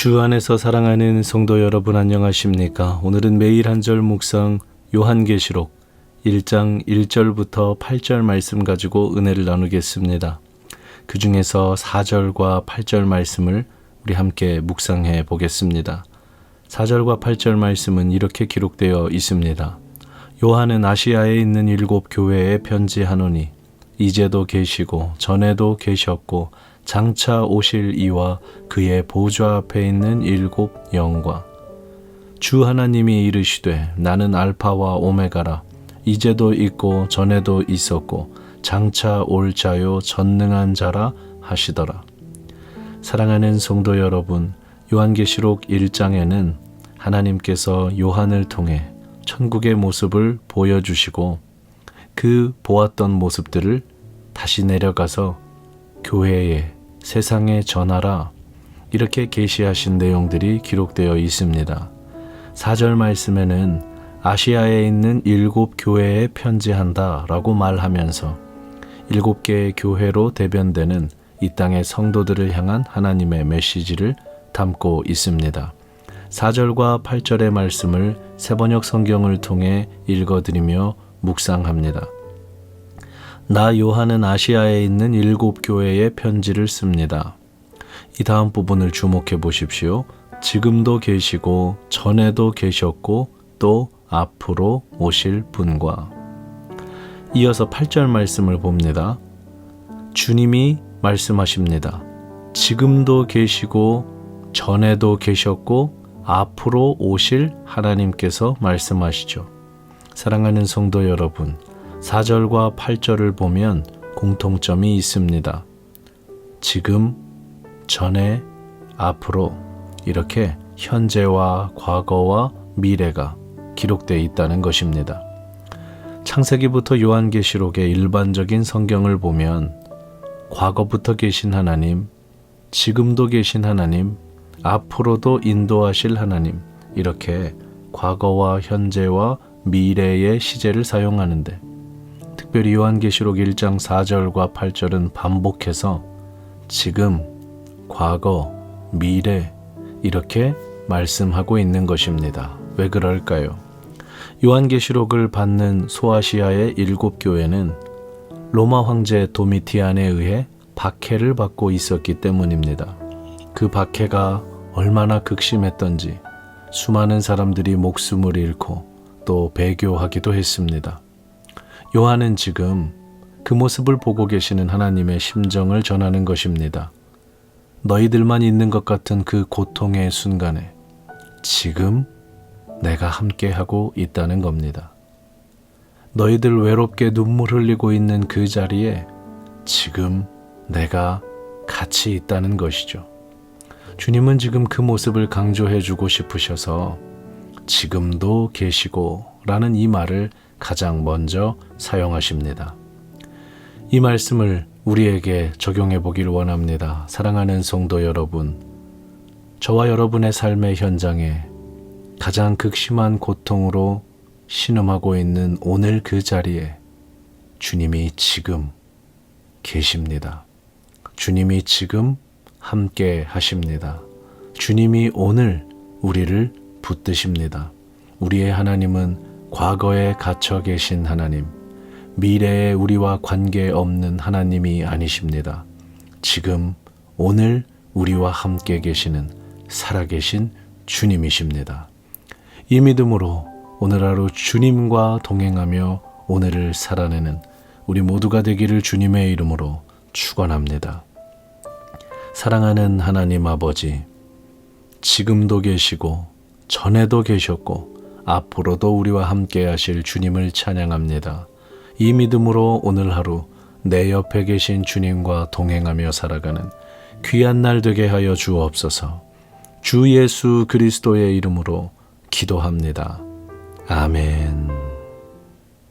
주 안에서 사랑하는 성도 여러분 안녕하십니까? 오늘은 매일 한 절 묵상 요한계시록 1장 1절부터 8절 말씀 가지고 은혜를 나누겠습니다. 그 중에서 4절과 8절 말씀을 우리 함께 묵상해 보겠습니다. 4절과 8절 말씀은 이렇게 기록되어 있습니다. 요한은 아시아에 있는 일곱 교회에 편지하노니 이제도 계시고 전에도 계셨고 장차 오실 이와 그의 보좌 앞에 있는 일곱 영과 주 하나님이 이르시되 나는 알파와 오메가라 이제도 있고 전에도 있었고 장차 올 자요 전능한 자라 하시더라. 사랑하는 성도 여러분, 요한계시록 1장에는 하나님께서 요한을 통해 천국의 모습을 보여주시고 그 보았던 모습들을 다시 내려가서 교회에 세상에 전하라 이렇게 계시하신 내용들이 기록되어 있습니다. 4절 말씀에는 아시아에 있는 일곱 교회에 편지한다 라고 말하면서 일곱 개의 교회로 대변되는 이 땅의 성도들을 향한 하나님의 메시지를 담고 있습니다. 4절과 8절의 말씀을 세번역 성경을 통해 읽어드리며 묵상합니다. 나 요한은 아시아에 있는 일곱 교회에 편지를 씁니다. 이 다음 부분을 주목해 보십시오. 지금도 계시고 전에도 계셨고 또 앞으로 오실 분과 이어서 8절 말씀을 봅니다. 주님이 말씀하십니다. 지금도 계시고 전에도 계셨고 앞으로 오실 하나님께서 말씀하시죠. 사랑하는 성도 여러분, 4절과 8절을 보면 공통점이 있습니다. 지금, 전에, 앞으로 이렇게 현재와 과거와 미래가 기록되어 있다는 것입니다. 창세기부터 요한계시록의 일반적인 성경을 보면 과거부터 계신 하나님, 지금도 계신 하나님, 앞으로도 인도하실 하나님, 이렇게 과거와 현재와 미래의 시제를 사용하는데 특별히 요한계시록 1장 4절과 8절은 반복해서 지금, 과거, 미래 이렇게 말씀하고 있는 것입니다. 왜 그럴까요? 요한계시록을 받는 소아시아의 일곱 교회는 로마 황제 도미티안에 의해 박해를 받고 있었기 때문입니다. 그 박해가 얼마나 극심했던지 수많은 사람들이 목숨을 잃고 또 배교하기도 했습니다. 요한은 지금 그 모습을 보고 계시는 하나님의 심정을 전하는 것입니다. 너희들만 있는 것 같은 그 고통의 순간에 지금 내가 함께하고 있다는 겁니다. 너희들 외롭게 눈물 흘리고 있는 그 자리에 지금 내가 같이 있다는 것이죠. 주님은 지금 그 모습을 강조해 주고 싶으셔서 지금도 계시고 라는 이 말을 가장 먼저 사용하십니다. 이 말씀을 우리에게 적용해 보길 원합니다. 사랑하는 성도 여러분, 저와 여러분의 삶의 현장에 가장 극심한 고통으로 신음하고 있는 오늘 그 자리에 주님이 지금 계십니다. 주님이 지금 함께 하십니다. 주님이 오늘 우리를 붙드십니다. 우리의 하나님은 과거에 갇혀 계신 하나님, 미래에 우리와 관계없는 하나님이 아니십니다. 지금, 오늘 우리와 함께 계시는 살아계신 주님이십니다. 이 믿음으로 오늘 하루 주님과 동행하며 오늘을 살아내는 우리 모두가 되기를 주님의 이름으로 축원합니다. 사랑하는 하나님 아버지, 지금도 계시고 전에도 계셨고 앞으로도 우리와 함께 하실 주님을 찬양합니다. 이 믿음으로 오늘 하루 내 옆에 계신 주님과 동행하며 살아가는 귀한 날 되게 하여 주옵소서. 주 예수 그리스도의 이름으로 기도합니다. 아멘.